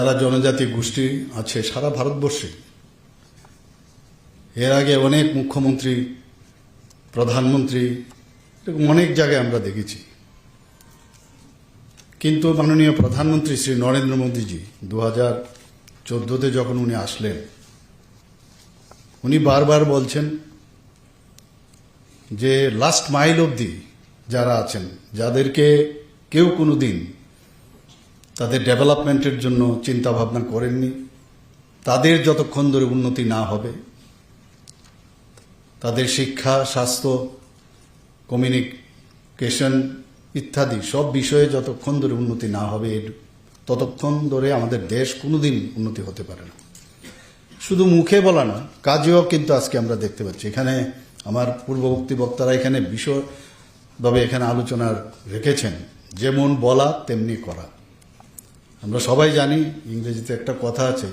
যারা জনজাতি গোষ্ঠী আছে সারা ভারতবর্ষে, এর আগে অনেক মুখ্যমন্ত্রী, প্রধানমন্ত্রী, এরকম অনেক জায়গায় আমরা দেখেছি। কিন্তু মাননীয় প্রধানমন্ত্রী শ্রী নরেন্দ্র মোদীজি দু হাজার চোদ্দোতে যখন উনি আসলেন, উনি বারবার বলছেন যে লাস্ট মাইল অবধি যারা আছেন, যাদেরকে কেউ কোনো দিন তাদের ডেভেলপমেন্টের জন্য চিন্তা ভাবনা করেননি। তাদের যতক্ষণ ধরে উন্নতি না হবে, তাদের শিক্ষা, স্বাস্থ্য কমিউনিকেশন ইত্যাদি সব বিষয়ে যতক্ষণ ধরে উন্নতি না হবে ততক্ষণ ধরে আমাদের দেশ কোনোদিন উন্নতি হতে পারে না। শুধু মুখে বলা না, কাজেও কিন্তু আজকে আমরা দেখতে পাচ্ছি। এখানে আমার পূর্ববর্তী বক্তারা এখানে বিষয়ভাবে এখানে আলোচনা রেখেছেন। যেমন বলা, তেমনি করা। আমরা সবাই জানি, ইংরেজিতে একটা কথা আছে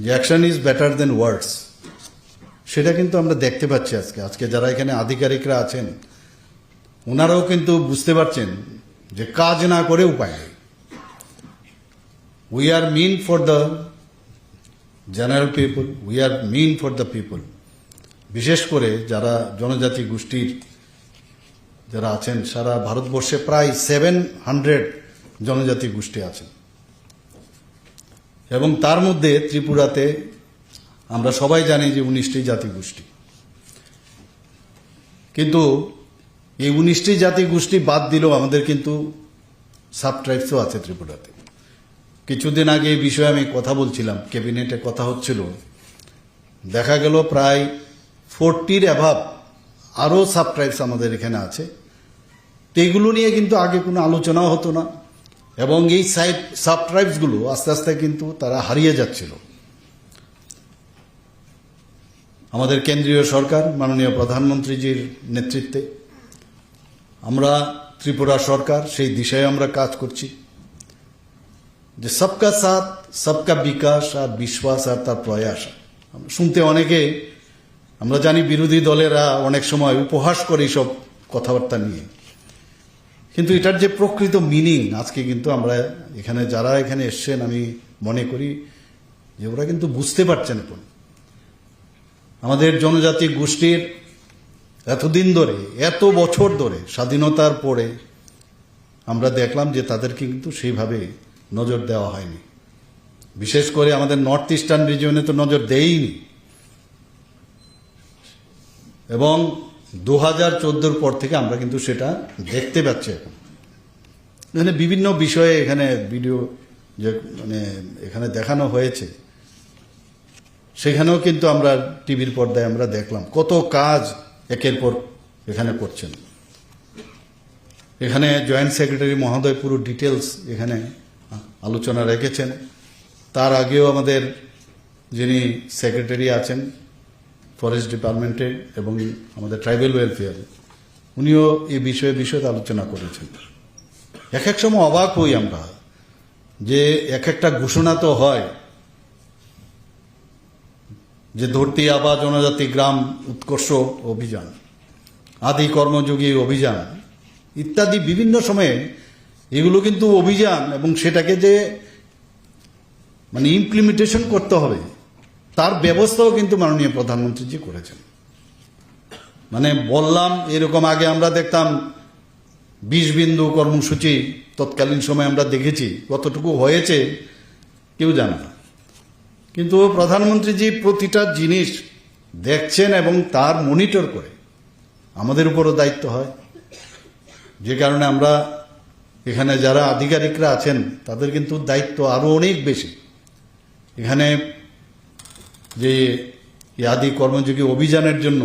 যে action is better than words সেটা কিন্তু আমরা দেখতে পাচ্ছি আজকে। আজকে যারা এখানে আধিকারিকরা আছেন, ওনারাও কিন্তু বুঝতে পারছেন যে কাজ না করে উপায় নেই। We are mean for the general people we are mean for the people বিশেষ করে যারা জনজাতি গোষ্ঠীর যারা আছেন, সারা ভারতবর্ষে প্রায় সেভেন হান্ড্রেড জনজাতি গোষ্ঠী আছেন এবং তার মধ্যে ত্রিপুরাতে আমরা সবাই জানি যে উনিশটি জাতি গোষ্ঠী কিন্তু এই উনিশটি জাতি গোষ্ঠী বাদ দিলেও আমাদের কিন্তু সাব ট্রাইবসও আছে ত্রিপুরাতে। কিছুদিন আগে এই বিষয়ে আমি কথা বলছিলাম, ক্যাবিনেটে কথা হচ্ছিল। দেখা গেল প্রায় ফোরটির অ্যাভাব আরও সাব ট্রাইবস আমাদের এখানে আছে। তো এইগুলো নিয়ে কিন্তু আগে কোনো আলোচনাও হতো না। এবং এই সাব ট্রাইবসগুলো আস্তে আস্তে কিন্তু তারা হারিয়ে যাচ্ছিল। আমাদের কেন্দ্রীয় সরকার, মাননীয় প্রধানমন্ত্রীজির নেতৃত্বে, আমরা ত্রিপুরা সরকার, সেই দিশায় আমরা কাজ করছি। যে সবকা সাথ, সবকা বিকাশ আর বিশ্বাস আর তার প্রয়াস। শুনতে অনেকে, আমরা জানি বিরোধী দলেরা অনেক সময় উপহাস করে সব কথাবার্তা নিয়ে। কিন্তু এটার যে প্রকৃত মিনিং, আজকে কিন্তু আমরা এখানে যারা এখানে এসছেন, আমি মনে করি যে ওরা কিন্তু বুঝতে পারছেন এখন আমাদের জনজাতি গোষ্ঠীর এতদিন ধরে, এত বছর ধরে, স্বাধীনতার পরে আমরা দেখলাম যে তাদেরকে কিন্তু সেইভাবে নজর দেওয়া হয়নি। বিশেষ করে আমাদের নর্থ ইস্টার্ন রিজিয়নে তো নজর দেয়নি এবং দু হাজার চোদ্দোর পর থেকে আমরা কিন্তু সেটা দেখতে পাচ্ছি এখন। এখানে বিভিন্ন বিষয়ে এখানে ভিডিও যে মানে এখানে দেখানো হয়েছে। সেখানেও কিন্তু আমরা টিভির পর্দায় আমরা দেখলাম কত কাজ একের পর এখানে করছেন। এখানে জয়েন্ট সেক্রেটারি মহোদয় পুরো ডিটেলস এখানে আলোচনা রেখেছেন। তার আগেও আমাদের যিনি সেক্রেটারি আছেন ফরেস্ট ডিপার্টমেন্টে এবং আমাদের ট্রাইবেল ওয়েলফেয়ার, উনিও এই বিষয়ে বিষয়ে আলোচনা করেছেন। এক এক সময় অবাক হই আমরা যে এক একটা ঘোষণা তো হয় যে ধরতি আবা জনজাতি গ্রাম উৎকর্ষ অভিযান, আদি কর্মযোগী অভিযান ইত্যাদি বিভিন্ন সময়ে এগুলো কিন্তু অভিযান এবং সেটাকে যে মানে ইমপ্লিমেন্টেশন করতে হবে। তার ব্যবস্থাও কিন্তু মাননীয় প্রধানমন্ত্রীজি করেছেন। মানে বললাম, এরকম আগে আমরা দেখতাম বিষ বিন্দু কর্মসূচি তৎকালীন সময় আমরা দেখেছি, কতটুকু হয়েছে, কেউ জানে না। কিন্তু প্রধানমন্ত্রীজি প্রতিটা জিনিস দেখছেন এবং তার মনিটর করে। আমাদের উপরও দায়িত্ব হয়। যে কারণে আমরা এখানে যারা আধিকারিকরা আছেন, তাদের কিন্তু দায়িত্ব আরও অনেক বেশি। এখানে যে এই আদি কর্মযোগী অভিযানের জন্য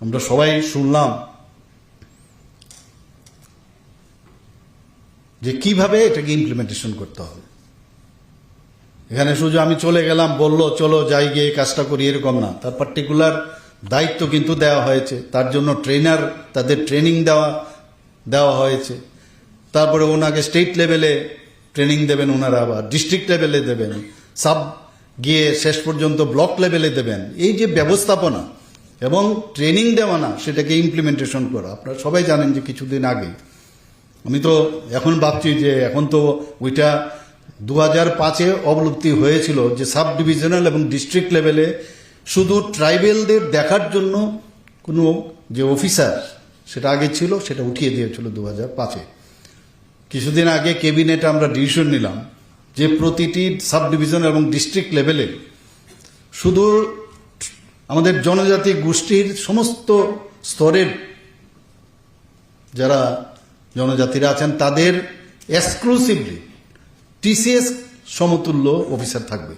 আমরা সবাই শুনলাম যে কীভাবে এটাকে ইমপ্লিমেন্টেশন করতে হবে। এখানে শুধু আমি চলে গেলাম, বলল, চলো যাই গিয়ে কাজটা করি, এরকম না। তার পার্টিকুলার দায়িত্ব কিন্তু দেওয়া হয়েছে। তার জন্য ট্রেনার তাদের ট্রেনিং দেওয়া দেওয়া হয়েছে। তারপরে ওনাকে স্টেট লেভেলে ট্রেনিং দেবেন ওনারা আবার ডিস্ট্রিক্ট লেভেলে দেবেন। সাব গিয়ে শেষ পর্যন্ত ব্লক লেভেলে দেবেন। এই যে ব্যবস্থাপনা এবং ট্রেনিং দেওয়া না, সেটাকে ইমপ্লিমেন্টেশন করা। আপনারা সবাই জানেন যে কিছুদিন আগে, আমি তো এখন ভাবছি যে এখন তো ওইটা দু হাজার পাঁচে অবলুপ্তি হয়েছিল যে সাব ডিভিশনাল এবং ডিস্ট্রিক্ট লেভেলে শুধু ট্রাইবেলদের দেখার জন্য কোনো যে অফিসার সেটা আগে ছিল, সেটা উঠিয়ে দিয়েছিল দু হাজার পাঁচে। কিছুদিন আগে ক্যাবিনেটে আমরা ডিসিশন নিলাম যে প্রতিটি সাব ডিভিশন এবং ডিস্ট্রিক্ট লেভেলে শুধু আমাদের জনজাতি গোষ্ঠীর সমস্ত স্তরের যারা জনজাতিরা আছেন, তাদের এক্সক্লুসিভলি টিসিএস সমতুল্য অফিসার থাকবে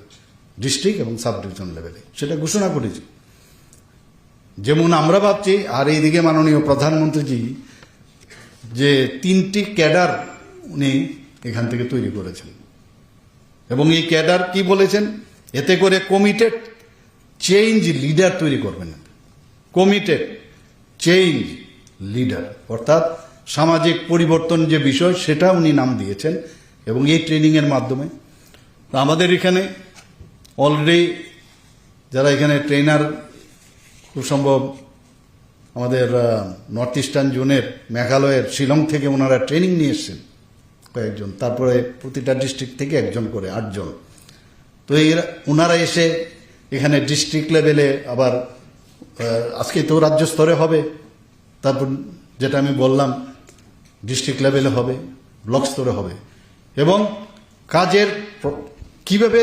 ডিস্ট্রিক্ট এবং সাব ডিভিশন লেভেলে। সেটা ঘোষণা করেছি। যেমন আমরা ভাবছি, আর এইদিকে মাননীয় প্রধানমন্ত্রীজি যে তিনটি ক্যাডার উনি এখান থেকে তৈরি করেছেন। এবং এই ক্যাডার কি বলেছেন? এতে করে কমিটেড চেঞ্জ লিডার তৈরি করবেন কমিটেড চেঞ্জ লিডার অর্থাৎ সামাজিক পরিবর্তন যে বিষয়, সেটা উনি নাম দিয়েছেন এবং এই ট্রেনিংয়ের মাধ্যমে। আমাদের এখানে অলরেডি যারা এখানে ট্রেনার খুব সম্ভব আমাদের নর্থ ইস্টার্ন জোনের মেঘালয়ের, শিলং থেকে ওনারা ট্রেনিং নিয়ে এসছেন। কয়েকজন, তারপরে প্রতিটা ডিস্ট্রিক্ট থেকে একজন করে, আটজন। তো এর ওনারা এসে এখানে ডিস্ট্রিক্ট লেভেলে আবার আজকে তো রাজ্য স্তরে হবে। তারপর যেটা আমি বললাম ডিস্ট্রিক্ট লেভেলে হবে ব্লক স্তরে হবে। এবং কাজের কীভাবে